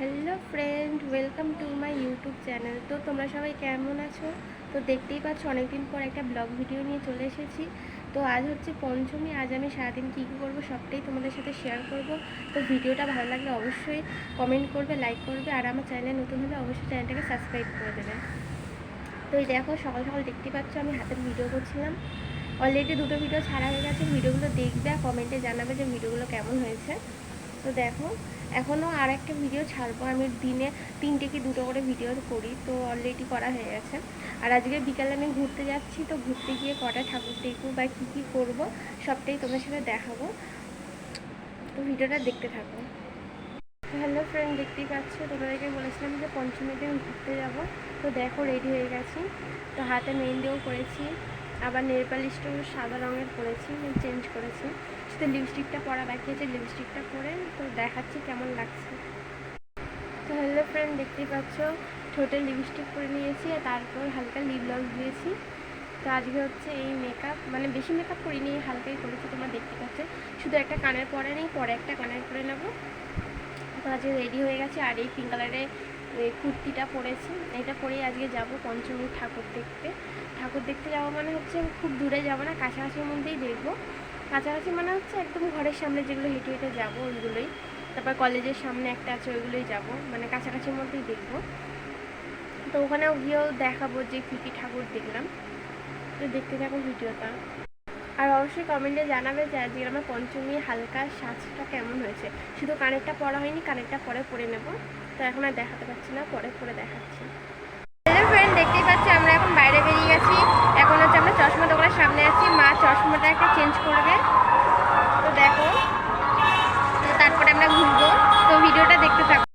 Hello friend, welcome to my YouTube channel. তো তোমরা সবাই কেমন আছো? তো দেখতেই পাচ্ছ, অনেকদিন পর একটা ব্লগ ভিডিও নিয়ে চলে এসেছি। তো আজ হচ্ছে পঞ্চমী, আজ আমি সারাদিন কী কী করব সবটাই তোমাদের সাথে শেয়ার করব। তো ভিডিওটা ভালো লাগলে অবশ্যই কমেন্ট করবে লাইক করবে, আর আমার চ্যানেলে নতুন হলে অবশ্যই চ্যানেলটাকে সাবস্ক্রাইব করে দেবে। তো এই দেখো, সকাল সকাল দেখতে পাচ্ছ, আমি হাতের ভিডিও করছিলাম। অলরেডি দুটো ভিডিও ছাড়া হয়ে গেছে, ভিডিওগুলো দেখবে আর কমেন্টে জানাবে যে ভিডিওগুলো কেমন হয়েছে। তো দেখো, এখনও আর একটা ভিডিও ছাড়বো। আমি দিনে তিনটে কি দুটো করে ভিডিও করি, তো অলরেডি করা হয়ে গেছে। আর আজকে বিকালে আমি ঘুরতে যাচ্ছি, তো ঘুরতে গিয়ে কটা ঠাকুর দেখব বা কী কী করব, সবটাই তোমার সাথে দেখাবো। তো ভিডিওটা দেখতে থাকো। হ্যালো ফ্রেন্ড দেখতেই পাচ্ছ? তোমাদেরকে বলেছিলাম যে পঞ্চমীতে আমি ঘুরতে যাব। তো দেখো রেডি হয়ে গেছি। তো হাতে মেহেন্দিও করেছি। আবার নেল পালিশটাও সাদা রঙের করেছি চেঞ্জ করেছি। শুধু লিপস্টিকটা পরা বাকি আছে লিপস্টিকটা পরে তো দেখাচ্ছি কেমন লাগছে। তো হ্যালো ফ্রেন্ড দেখতেই পাচ্ছ, ঠোঁটে লিপস্টিক পরে নিয়েছি আর তারপর হালকা লিপ লস দিয়েছি। তো আজকে হচ্ছে এই মেকআপ মানে বেশি মেকআপ করিনি, হালকাই করেছি, তোমরা দেখতে পাচ্ছ। শুধু একটা কানের পরে নেই, পরে একটা কানের পরে নেব। তো আজকে রেডি হয়ে গেছে আর এই পিঙ্ক কালারের এই কুর্তিটা পরেছি। এটা পরেই আজকে যাব পঞ্চমী ঠাকুর দেখতে। ঠাকুর দেখতে যাব মানে হচ্ছে খুব দূরে যাব না, কাছাকাছির মধ্যেই দেখব। কাছাকাছি মানে হচ্ছে একদম ঘরের সামনে যেগুলো হেঁটে হেঁটে যাব ওইগুলোই। তারপর কলেজের সামনে একটা আছে ওইগুলোই যাব মানে কাছাকাছির মধ্যেই দেখব। তো ওখানেও গিয়েও দেখাবো যে কী কী ঠাকুর দেখলাম। তো দেখতে থাকো ভিডিওটা। আর অবশ্যই কমেন্টে জানাবে যে আজকে আমার পঞ্চমী হালকা সাজটা কেমন হয়েছে। শুধু কানেরটা পরা হয়নি, কানেরটা পরে পরে নেব। তো এখন আর দেখাতে পারছি না, পরে পরে দেখাচ্ছি। হ্যালো ফ্রেন্ড দেখতেই পাচ্ছি আমরা এখন বাইরে বেরিয়ে গেছি। এখন হচ্ছে আমরা চশমা দোকানের সামনে আছি। মা চশমাটা একটা চেঞ্জ করবে।